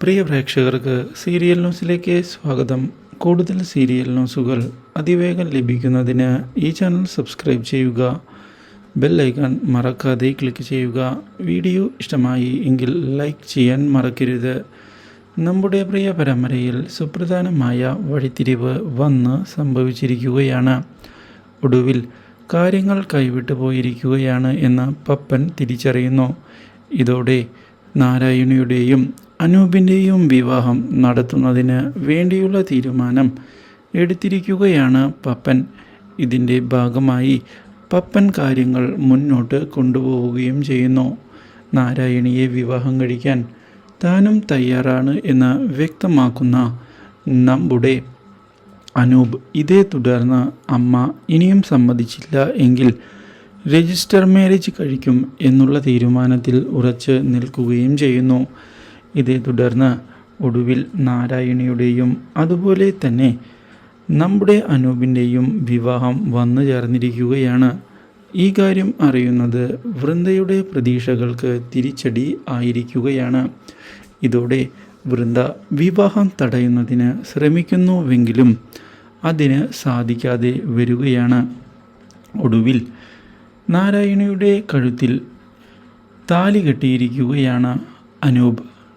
പ്രിയ പ്രേക്ഷകർക്ക് സീരിയൽ ന്യൂസിലേക്ക് സ്വാഗതം. കൂടുതൽ സീരിയൽ ന്യൂസുകൾ അതിവേഗം ലഭിക്കുന്നതിന് ഈ ചാനൽ സബ്സ്ക്രൈബ് ചെയ്യുക. ബെൽ ഐക്കൺ മറക്കാതെ ക്ലിക്ക് ചെയ്യുക. വീഡിയോ ഇഷ്ടമായി എങ്കിൽ ലൈക്ക് ചെയ്യാൻ മറക്കരുത്. നമ്മുടെ പ്രിയ പരമ്പരയിൽ സുപ്രധാനമായ വഴിത്തിരിവ് വന്ന് സംഭവിച്ചിരിക്കുകയാണ്. ഒടുവിൽ കാര്യങ്ങൾ കൈവിട്ടു പോയിരിക്കുകയാണ് എന്ന് പപ്പൻ തിരിച്ചറിയുന്നു. ഇതോടെ നാരായണിയുടെയും അനൂപിന്റെയും വിവാഹം നടത്തുന്നതിന് വേണ്ടിയുള്ള തീരുമാനം എടുത്തിരിക്കുകയാണ് പപ്പൻ. ഇതിന്റെ ഭാഗമായി പപ്പൻ കാര്യങ്ങൾ മുന്നോട്ട് കൊണ്ടുപോവുകയും ചെയ്യുന്നു. നാരായണിയെ വിവാഹം കഴിക്കാൻ താനും തയ്യാറാണ് എന്ന് വ്യക്തമാക്കുന്ന നമ്മുടെ അനൂപ് ഇതേ തുടർന്ന് അമ്മ ഇനിയും സമ്മതിച്ചില്ല എങ്കിൽ രജിസ്റ്റർ മാരേജ് കഴിക്കും എന്നുള്ള തീരുമാനത്തിൽ ഉറച്ച് നിൽക്കുകയും ചെയ്യുന്നു. ഇതേ തുടർന്ന് ഒടുവിൽ നാരായണിയുടെയും അതുപോലെ തന്നെ നമ്മുടെ അനൂപിന്റെയും വിവാഹം വന്നു ചേർന്നിരിക്കുകയാണ്. ഈ കാര്യം അറിയുന്നത് വൃന്ദയുടെ പ്രതീക്ഷകൾക്ക് തിരിച്ചടി ആയിരിക്കുകയാണ്. ഇതോടെ വൃന്ദ വിവാഹം തടയുന്നതിന് ശ്രമിക്കുന്നുവെങ്കിലും അതിന് സാധിക്കാതെ വരികയാണ്. ഒടുവിൽ നാരായണിയുടെ കഴുത്തിൽ താലി കെട്ടിയിരിക്കുകയാണ് Anoop.